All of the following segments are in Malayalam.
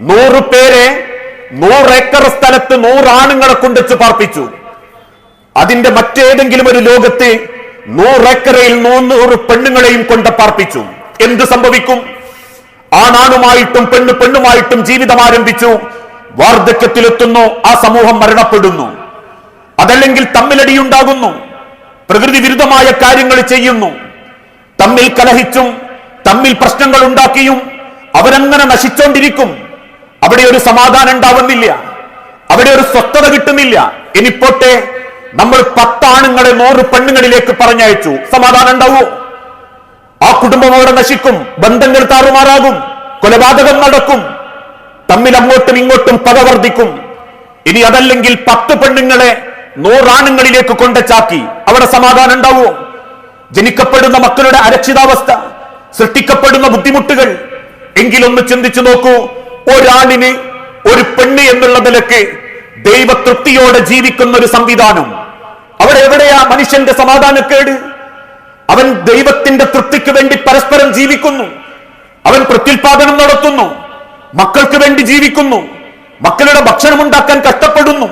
നൂറ് പേരെ നൂറ് ഏക്കർ സ്ഥലത്ത് നൂറാണുങ്ങളെ കൊണ്ടുവച്ച് പാർപ്പിച്ചു. അതിന്റെ മറ്റേതെങ്കിലും ഒരു ലോകത്ത് നൂറേക്കറയിൽ നൂറ് പെണ്ണുങ്ങളെയും കൊണ്ട് പാർപ്പിച്ചു. എന്ത് സംഭവിക്കും? ആണാണുമായിട്ടും പെണ്ണ് പെണ്ണുമായിട്ടും ജീവിതം ആരംഭിച്ചു. വാർദ്ധക്യത്തിലെത്തുന്നു ആ സമൂഹം മരണപ്പെടുന്നു. അതല്ലെങ്കിൽ തമ്മിലടിയുണ്ടാകുന്നു. പ്രകൃതി വിരുദ്ധമായ കാര്യങ്ങൾ ചെയ്യുന്നു. തമ്മിൽ കലഹിച്ചും തമ്മിൽ പ്രശ്നങ്ങൾ ഉണ്ടാക്കിയും അവരങ്ങനെ നശിച്ചോണ്ടിരിക്കും. അവിടെ ഒരു സമാധാനം ഉണ്ടാവുന്നില്ല. അവിടെ ഒരു സ്വസ്ഥത കിട്ടുന്നില്ല. ഇനിപ്പോട്ടെ പോട്ടെ നമ്മൾ പത്താണുങ്ങളെ നൂറ് പെണ്ണുങ്ങളിലേക്ക് പറഞ്ഞയച്ചു. സമാധാനം ഉണ്ടാവൂ. ആ കുടുംബം അവിടെ നശിക്കും ബന്ധങ്ങൾ താറുമാറാകും കൊലപാതകം നടക്കും തമ്മിൽ അങ്ങോട്ടും ഇങ്ങോട്ടും പക വർദ്ധിക്കും. ഇനി അതല്ലെങ്കിൽ പത്ത് പെണ്ണുങ്ങളെ നൂറാണുങ്ങളിലേക്ക് കൊണ്ടച്ചാക്കി അവിടെ സമാധാനം ഉണ്ടാവൂ. ജനിക്കപ്പെടുന്ന മക്കളുടെ അരക്ഷിതാവസ്ഥ സൃഷ്ടിക്കപ്പെടുന്ന ബുദ്ധിമുട്ടുകൾ. എങ്കിലൊന്ന് ചിന്തിച്ചു നോക്കൂ. ഒരാണിന് ഒരു പെണ്ണ് എന്നുള്ള നിലയ്ക്ക് ദൈവതൃപ്തിയോടെ ജീവിക്കുന്ന ഒരു സംവിധാനം. അവിടെ എവിടെയാ മനുഷ്യന്റെ സമാധാനക്കേട്? അവൻ ദൈവത്തിന്റെ തൃപ്തിക്ക് വേണ്ടി പരസ്പരം ജീവിക്കുന്നു. അവൻ പ്രത്യുൽപാദനം നടത്തുന്നു. മക്കൾക്ക് വേണ്ടി ജീവിക്കുന്നു. മക്കളുടെ ഭക്ഷണം ഉണ്ടാക്കാൻ കഷ്ടപ്പെടുന്നു.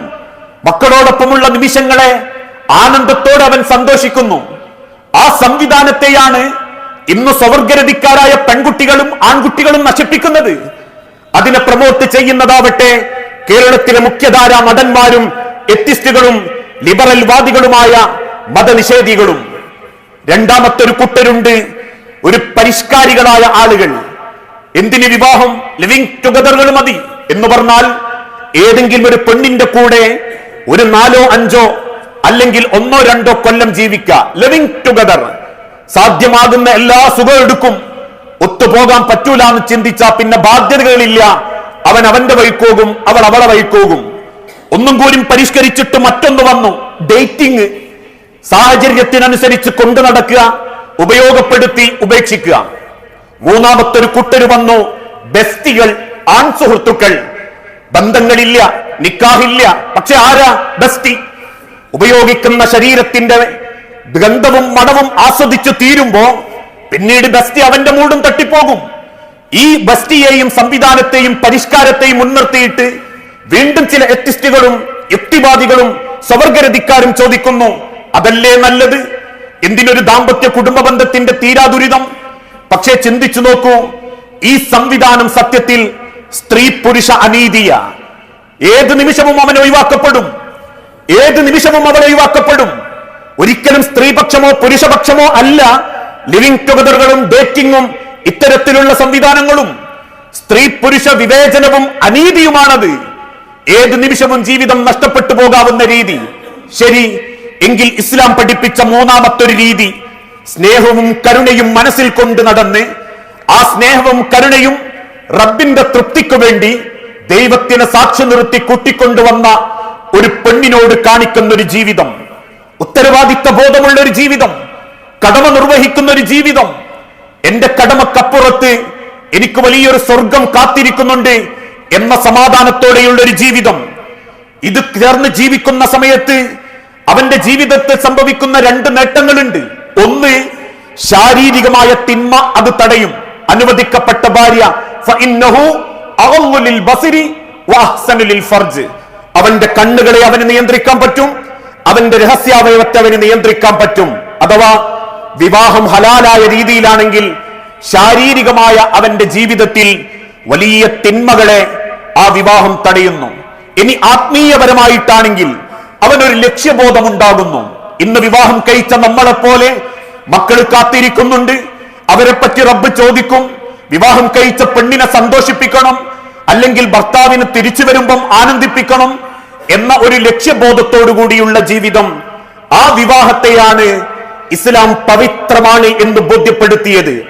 മക്കളോടൊപ്പമുള്ള നിമിഷങ്ങളെ ആനന്ദത്തോടെ അവൻ സന്തോഷിക്കുന്നു. ആ സംവിധാനത്തെയാണ് ഇന്ന് സ്വവർഗരതിക്കാരായ പെൺകുട്ടികളും ആൺകുട്ടികളും നശിപ്പിക്കുന്നത്. അതിനെ പ്രമോട്ട് ചെയ്യുന്നതാവട്ടെ. കേരളത്തിലെ മുഖ്യധാരാ നടന്മാരും എത്തിസ്റ്റുകളും ലിബറൽ വാദികളുമായ മതനിഷേധികളും. രണ്ടാമത്തെ ഒരു കൂട്ടരുണ്ട് ഒരു പരിഷ്കാരികളായ ആളുകൾ. എന്തിന് വിവാഹം? ലിവിങ് ടുഗദറുകൾ മതി എന്ന് പറഞ്ഞാൽ ഏതെങ്കിലും ഒരു പെണ്ണിന്റെ കൂടെ ഒരു നാലോ അഞ്ചോ അല്ലെങ്കിൽ ഒന്നോ രണ്ടോ കൊല്ലം ജീവിക്കുക. ലിവിങ് ടുഗദർ സാധ്യമാകുന്ന എല്ലാ സുഖം എടുക്കും. ഒത്തുപോകാൻ പറ്റൂല എന്ന് ചിന്തിച്ചാ പിന്നെ ബാധ്യതകളില്ല അവൻ അവന്റെ വഴിക്കോകും അവൾ അവളെ വഴിക്കോകും ഒന്നും കൂടി പരിഷ്കരിച്ചിട്ട് മറ്റൊന്ന് വന്നു ഡേറ്റിംഗ് സാഹചര്യത്തിനനുസരിച്ച് കൊണ്ടു നടക്കുക ഉപയോഗപ്പെടുത്തി ഉപേക്ഷിക്കുക. മൂന്നാമത്തെ ഒരു കുട്ടര് വന്നു ബെസ്റ്റികൾ ആൺ സുഹൃത്തുക്കൾ ബന്ധങ്ങളില്ല നിക്കാഹില്ല. പക്ഷെ ആരാ? ബെസ്റ്റി ഉപയോഗിക്കുന്ന ശരീരത്തിന്റെ ഗന്ധവും മണവും ആസ്വദിച്ചു തീരുമ്പോ പിന്നീട് ബസ്തി അവന്റെ മൂടും തട്ടിപ്പോകും. ഈ ബസ്റ്റിയെയും സംവിധാനത്തെയും പരിഷ്കാരത്തെയും മുൻനിർത്തിയിട്ട് വീണ്ടും ചില എത്തിസ്റ്റുകളും യുക്തിവാദികളും സ്വവർഗരതിക്കാരും ചോദിക്കുന്നു അതല്ലേ നല്ലത്? എന്തിനൊരു ദാമ്പത്യ കുടുംബ ബന്ധത്തിന്റെ തീരാദുരിതം പക്ഷേ ചിന്തിച്ചു നോക്കൂ ഈ സംവിധാനം സത്യത്തിൽ സ്ത്രീ പുരുഷ അനീതിയ. ഏത് നിമിഷവും അവൻ ഒഴിവാക്കപ്പെടും. ഏത് നിമിഷവും അവൻ ഒഴിവാക്കപ്പെടും. ഒരിക്കലും സ്ത്രീപക്ഷമോ പുരുഷപക്ഷമോ അല്ല ലിവിംഗ് ടുഗദറുകളും ഡേറ്റിംഗും ഇത്തരത്തിലുള്ള സംവിധാനങ്ങളും സ്ത്രീ പുരുഷ വിവേചനവും അനീതിയുമാണത്. ഏത് നിമിഷവും ജീവിതം നഷ്ടപ്പെട്ടു പോകാവുന്ന രീതി. ശരി എങ്കിൽ ഇസ്ലാം പഠിപ്പിച്ച മൂന്നാമത്തൊരു രീതി. സ്നേഹവും കരുണയും മനസ്സിൽ കൊണ്ട് നടന്ന് ആ സ്നേഹവും കരുണയും റബ്ബിന്റെ തൃപ്തിക്കു വേണ്ടി ദൈവത്തിനെ സാക്ഷി നിർത്തി കൂട്ടിക്കൊണ്ടുവന്ന ഒരു പെണ്ണിനോട് കാണിക്കുന്ന ഒരു ജീവിതം. ഉത്തരവാദിത്ത ബോധമുള്ള ഒരു ജീവിതം. കടമ നിർവഹിക്കുന്ന ഒരു ജീവിതം. എന്റെ കടമക്കപ്പുറത്ത് എനിക്ക് വലിയൊരു സ്വർഗം കാത്തിരിക്കുന്നുണ്ട് എന്ന സമാധാനത്തോടെയുള്ള ഒരു ജീവിതം. ഇത് ചേർന്ന് ജീവിക്കുന്ന സമയത്ത് അവന്റെ ജീവിതത്തിൽ സംഭവിക്കുന്ന രണ്ട് നേട്ടങ്ങളുണ്ട്. ഒന്ന് ശാരീരികമായ തിന്മ അത് തടയും. അനുവദിക്കപ്പെട്ട ഭാര്യ അവന്റെ കണ്ണുകളെ അവന് നിയന്ത്രിക്കാൻ പറ്റും. അവന്റെ രഹസ്യാവയവത്തെ അവന് നിയന്ത്രിക്കാൻ പറ്റും. അഥവാ വിവാഹം ഹലാലായ രീതിയിലാണെങ്കിൽ ശാരീരികമായ അവന്റെ ജീവിതത്തിൽ വലിയ തിന്മകളെ ആ വിവാഹം തടയുന്നു. ഇനി ആത്മീയപരമായിട്ടാണെങ്കിൽ അവനൊരു ലക്ഷ്യബോധം ഉണ്ടാകുന്നു ഇന്ന് വിവാഹം കഴിച്ച നമ്മളെപ്പോലെ മക്കൾ കാത്തിരിക്കുന്നുണ്ട്. അവരെ പറ്റി റബ്ബ് ചോദിക്കും. വിവാഹം കഴിച്ച പെണ്ണിനെ സന്തോഷിപ്പിക്കണം. അല്ലെങ്കിൽ ഭർത്താവിന് തിരിച്ചു വരുമ്പം ആനന്ദിപ്പിക്കണം എന്ന ഒരു ലക്ഷ്യബോധത്തോടു കൂടിയുള്ള ജീവിതം ആ വിവാഹത്തെയാണ് ഇസ്ലാം പവിത്രമാണ് എന്ന് ബോധ്യപ്പെടുത്തിയത്.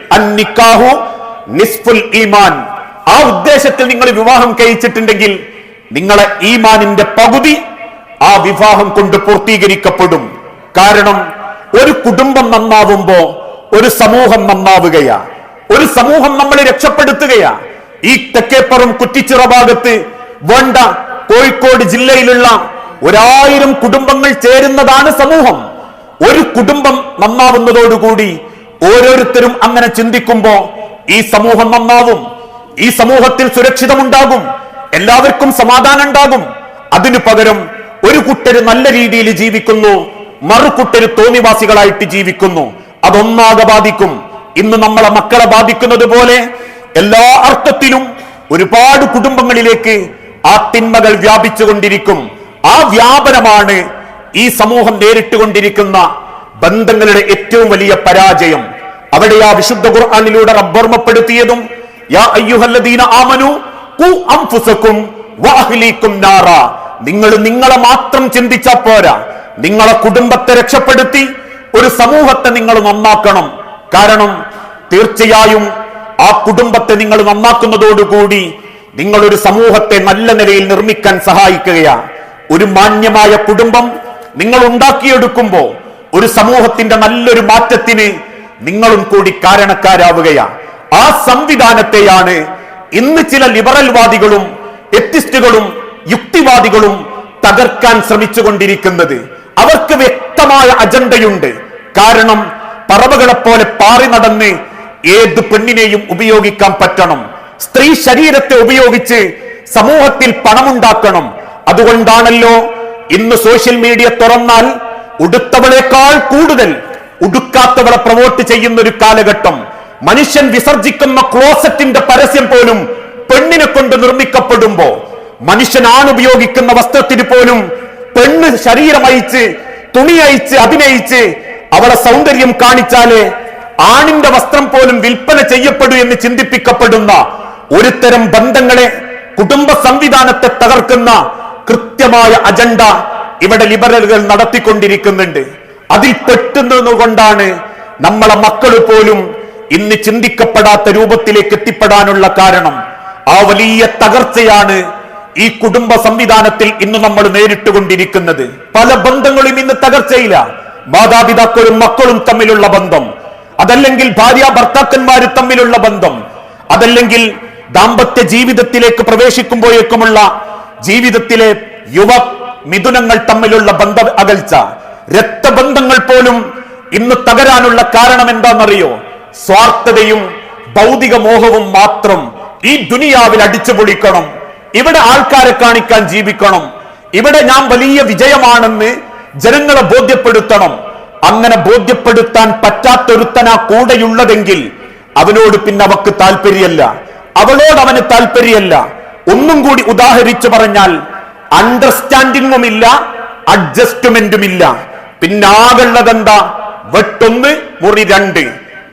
നിസ്ഫുൽ ഈമാൻ. ആ ഉദ്ദേശത്തിൽ നിങ്ങൾ വിവാഹം കഴിച്ചിട്ടുണ്ടെങ്കിൽ നിങ്ങളെ ഈമാനിന്റെ പകുതി ആ വിവാഹം കൊണ്ട് പൂർത്തീകരിക്കപ്പെടും. കാരണം ഒരു കുടുംബം നന്നാവുമ്പോ ഒരു സമൂഹം നന്നാവുകയാ. ഒരു സമൂഹം നമ്മളെ രക്ഷപ്പെടുത്തുകയാ. ഈ തെക്കേപ്പുറം കുറ്റിച്ചിറ ഭാഗത്ത് വേണ്ട കോഴിക്കോട് ജില്ലയിലുള്ള ഒരായിരം കുടുംബങ്ങൾ ചേരുന്നതാണ് സമൂഹം. ഒരു കുടുംബം നന്നാവുന്നതോടുകൂടി ഓരോരുത്തരും അങ്ങനെ ചിന്തിക്കുമ്പോ ഈ സമൂഹം നന്നാവും ഈ സമൂഹത്തിൽ സുരക്ഷിതമുണ്ടാകും എല്ലാവർക്കും സമാധാനം ഉണ്ടാകും അതിനു പകരം ഒരു കുട്ടര് നല്ല രീതിയിൽ ജീവിക്കുന്നു മറു മറുകുട്ടര് തോന്നിവാസികളായിട്ട് ജീവിക്കുന്നു. അതൊന്നാകെ ബാധിക്കും. ഇന്ന് നമ്മളെ മക്കളെ ബാധിക്കുന്നത് പോലെ എല്ലാ അർത്ഥത്തിലും ഒരുപാട് കുടുംബങ്ങളിലേക്ക് ആ തിന്മകൾ വ്യാപിച്ചുകൊണ്ടിരിക്കും. ആ വ്യാപനമാണ് ഈ സമൂഹം നേരിട്ടുകൊണ്ടിരിക്കുന്ന ബന്ധങ്ങളുടെ ഏറ്റവും വലിയ പരാജയം അവിടെ ആ വിശുദ്ധ ഖുർആാനിലൂടെ റബ്ബോർമ്മപ്പെടുത്തിയതും യാ അയ്യുഹല്ലദീന നാറ. നിങ്ങൾ നിങ്ങളെ മാത്രം ചിന്തിച്ച പോരാ. നിങ്ങളെ കുടുംബത്തെ രക്ഷപ്പെടുത്തി ഒരു സമൂഹത്തെ നിങ്ങൾ നന്നാക്കണം. കാരണം തീർച്ചയായും ആ കുടുംബത്തെ നിങ്ങൾ നന്നാക്കുന്നതോടുകൂടി നിങ്ങൾ ഒരു സമൂഹത്തെ നല്ല നിലയിൽ നിർമ്മിക്കാൻ സഹായിക്കുകയാ. ഒരു മാന്യമായ കുടുംബം നിങ്ങൾ ഉണ്ടാക്കിയെടുക്കുമ്പോൾ ഒരു സമൂഹത്തിന്റെ നല്ലൊരു മാറ്റത്തിന് നിങ്ങളും കൂടി കാരണക്കാരാവുകയാണ് ആ സംവിധാനത്തെയാണ് ഇന്ന് ചില ലിബറൽവാദികളും എത്തിസ്റ്റുകളും യുക്തിവാദികളും തകർക്കാൻ ശ്രമിച്ചുകൊണ്ടിരിക്കുന്നത്. അവർക്ക് വ്യക്തമായ അജണ്ടയുണ്ട്. കാരണം പറവകളെ പോലെ പാറി നടന്ന് ഏത് പെണ്ണിനെയും ഉപയോഗിക്കാൻ പറ്റണം. സ്ത്രീ ശരീരത്തെ ഉപയോഗിച്ച് സമൂഹത്തിൽ പണമുണ്ടാക്കണം. അതുകൊണ്ടാണല്ലോ ഇന്ന് സോഷ്യൽ മീഡിയ തുറന്നാൽ ഉടുത്തവളേക്കാൾ കൂടുതൽ ഉടുക്കാത്തവളെ പ്രൊമോട്ട് ചെയ്യുന്ന ഒരു കാലഘട്ടം. മനുഷ്യൻ വിസർജിക്കുന്ന ക്ലോസറ്റിന്റെ പരസ്യം പോലും പെണ്ണിനെ കൊണ്ട് നിർമ്മിക്കപ്പെടുമ്പോ മനുഷ്യൻ ആണുപയോഗിക്കുന്ന വസ്ത്രത്തിന് പോലും പെണ്ണ് ശരീരം അയച്ച് തുണി അയച്ച് അഭിനയിച്ച് അവളെ സൗന്ദര്യം കാണിച്ചാലേ ആണിന്റെ വസ്ത്രം പോലും വിൽപ്പന ചെയ്യപ്പെടൂ എന്ന് ചിന്തിപ്പിക്കപ്പെടുന്ന ഒരുതരം ബന്ധങ്ങളെ കുടുംബ സംവിധാനത്തെ തകർക്കുന്ന കൃത്യമായ അജണ്ട ഇവിടെ ലിബറലുകൾ നടത്തിക്കൊണ്ടിരിക്കുന്നുണ്ട്. അതിൽ പെട്ടുന്നതുകൊണ്ടാണ് നമ്മളെ മക്കൾ പോലും ഇന്ന് ചിന്തിക്കപ്പെടാത്ത രൂപത്തിലേക്ക് എത്തിപ്പെടാനുള്ള കാരണം. ആ വലിയ തകർച്ചയാണ് ഈ കുടുംബ സംവിധാനത്തിൽ ഇന്ന് നമ്മൾ നേരിട്ടുകൊണ്ടിരിക്കുന്നത്. പല ബന്ധങ്ങളും ഇന്ന് തകർച്ചയില്ല. മാതാപിതാക്കളും മക്കളും തമ്മിലുള്ള ബന്ധം. അതല്ലെങ്കിൽ ഭാര്യ ഭർത്താക്കന്മാർ തമ്മിലുള്ള ബന്ധം. അതല്ലെങ്കിൽ ദാമ്പത്യ ജീവിതത്തിലേക്ക് പ്രവേശിക്കുമ്പോഴേക്കുമുള്ള ജീവിതത്തിലെ യുവ മിഥുനങ്ങൾ തമ്മിലുള്ള ബന്ധ അകൽച്ച രക്തബന്ധങ്ങൾ പോലും ഇന്ന് തകരാനുള്ള കാരണം എന്താണെന്നറിയോ? സ്വാർത്ഥതയും ഭൗതിക മോഹവും മാത്രം ഈ ദുനിയാവിൽ അടിച്ചു പൊളിക്കണം. ഇവിടെ ആൾക്കാരെ കാണിക്കാൻ ജീവിക്കണം. ഇവിടെ ഞാൻ വലിയ വിജയമാണെന്ന് ജനങ്ങളെ ബോധ്യപ്പെടുത്തണം. അങ്ങനെ ബോധ്യപ്പെടുത്താൻ പറ്റാത്തൊരുത്തനാ കൂടെയുള്ളതെങ്കിൽ അവനോട് പിന്നെ അവക്ക് താല്പര്യമല്ല അവളോട് അവന് താല്പര്യമല്ല ഒന്നും കൂടി ഉദാഹരിച്ചു പറഞ്ഞാൽ അണ്ടർസ്റ്റാൻഡിങ്ങും ഇല്ല അഡ്ജസ്റ്റ്മെന്റും ഇല്ല പിന്നെ ആകുള്ളതെന്താ വെട്ടൊന്ന് മുറി രണ്ട്.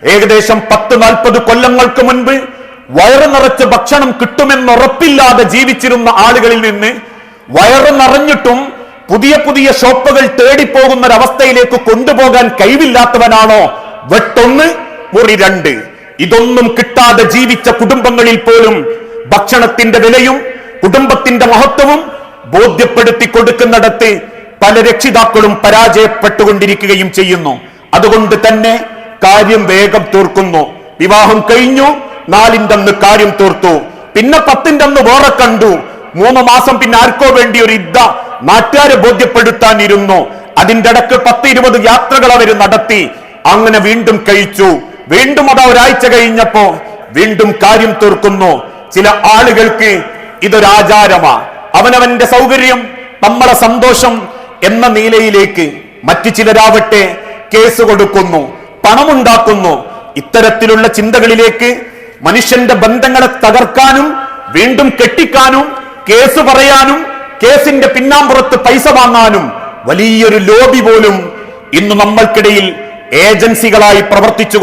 ഏകദേശം പത്ത് നാൽപ്പത് കൊല്ലങ്ങൾക്ക് മുൻപ് വയറ് നിറച്ച് ഭക്ഷണം കിട്ടുമെന്നുറപ്പില്ലാതെ ജീവിച്ചിരുന്ന ആളുകളിൽ നിന്ന് വയറ് നിറഞ്ഞിട്ടും പുതിയ പുതിയ ഷോപ്പുകൾ തേടിപ്പോകുന്ന ഒരവസ്ഥയിലേക്ക് കൊണ്ടുപോകാൻ കഴിവില്ലാത്തവനാണോ? വെട്ടൊന്ന് മുറി രണ്ട്. ഇതൊന്നും കിട്ടാതെ ജീവിച്ച കുടുംബങ്ങളിൽ പോലും ഭക്ഷണത്തിന്റെ വിലയും കുടുംബത്തിന്റെ മഹത്വവും ബോധ്യപ്പെടുത്തി കൊടുക്കുന്നിടത്ത് പല രക്ഷിതാക്കളും പരാജയപ്പെട്ടുകൊണ്ടിരിക്കുകയും ചെയ്യുന്നു. അതുകൊണ്ട് തന്നെ കാര്യം വേഗം തീർക്കുന്നു. വിവാഹം കഴിഞ്ഞു നാലിന്റെ അന്ന് കാര്യം തീർത്തു. പിന്നെ പത്തിന്റെ അന്ന് വേറെ കണ്ടു. മൂന്ന് മാസം പിന്നെ ആർക്കോ വേണ്ടി ഒരു ഇദ്ദ നാട്ടുകാരെ ബോധ്യപ്പെടുത്താനിരുന്നു. അതിന്റെ ഇടയ്ക്ക് പത്ത് ഇരുപത് യാത്രകൾ അവർ നടത്തി. അങ്ങനെ വീണ്ടും കഴിച്ചു. വീണ്ടും അത് ഒരാഴ്ച കഴിഞ്ഞപ്പോ വീണ്ടും കാര്യം തീർക്കുന്നു. ചില ആളുകൾക്ക് ഇതൊരാചാരമാ അവനവന്റെ സൗകര്യം നമ്മളെ സന്തോഷം എന്ന നിലയിലേക്ക് മറ്റു ചിലരാവട്ടെ കേസ് കൊടുക്കുന്നു പണമുണ്ടാക്കുന്നു. ഇത്തരത്തിലുള്ള ചിന്തകളിലേക്ക് മനുഷ്യന്റെ ബന്ധങ്ങളെ തകർക്കാനും വീണ്ടും കെട്ടിക്കാനും കേസ് പറയാനും കേസിന്റെ പിന്നാമ്പുറത്ത് പൈസ വാങ്ങാനും വലിയൊരു ലോബി പോലും ഇന്ന് നമ്മൾക്കിടയിൽ ഏജൻസികളായി പ്രവർത്തിച്ചു